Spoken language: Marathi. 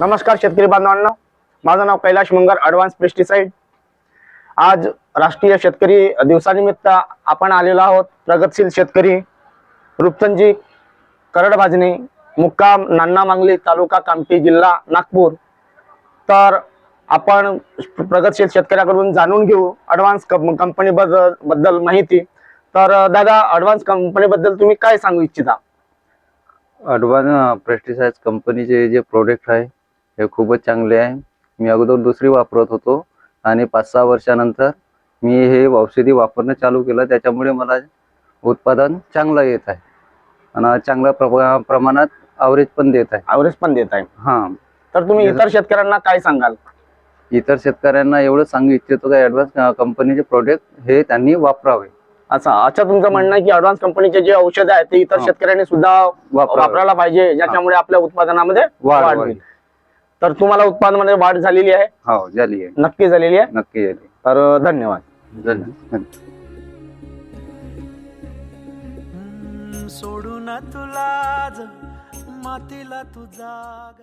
नमस्कार शेतकरी बांधवांना. माझं नाव कैलाश मंगर ॲडव्हान्स पेस्टिसाइड आज राष्ट्रीय शेतकरी दिवसानिमित्त आपण आलेलो आहोत प्रगतशील शेतकरी रुपचंदजी करडभाजणी मुक्काम नान्ना मांगली तालुका कामठी जिल्हा नागपूर. तर आपण प्रगतशील शेतकऱ्याकडून जाणून घेऊ ॲडव्हान्स कंपनीबद्दल बद्दल माहिती. तर दादा ॲडव्हान्स कंपनीबद्दल तुम्ही काय सांगू इच्छिता? अडवान्स पेस्टिसाइड कंपनीचे जे प्रोडक्ट आहे हे खूपच चांगले आहे. मी अगोदर दुसरी वापरत होतो आणि पाच सहा वर्षानंतर मी हे औषधी वापरणं चालू केलं. त्याच्यामुळे मला उत्पादन चांगलं येत आहे. आणि चांगल्या प्रमा प्रमाणात ॲव्हरेज पण देत आहे. ॲव्हरेज पण देत आहे. हां. तर तुम्ही इतर शेतकऱ्यांना काय सांगाल? इतर शेतकऱ्यांना एवढं सांगू इच्छितो की ॲडव्हान्स कंपनीचे प्रोडक्ट हे त्यांनी वापरावे. अच्छा अच्छा तुमचं म्हणणं आहे की ॲडव्हान्स कंपनीचे जे औषध आहेत ते इतर. शेतकऱ्यांनी सुद्धा. वापरायला पाहिजे ज्याच्यामुळे आपल्या उत्पादनामध्ये वाढ वाढ होईल. तर तुम्हाला उत्पादनामध्ये वाढ झालेली आहे? हो झाली आहे. नक्की झालेली आहे? नक्की झाली तर धन्यवाद. धन्यवाद. सोडून तुला मातीला तू जाग.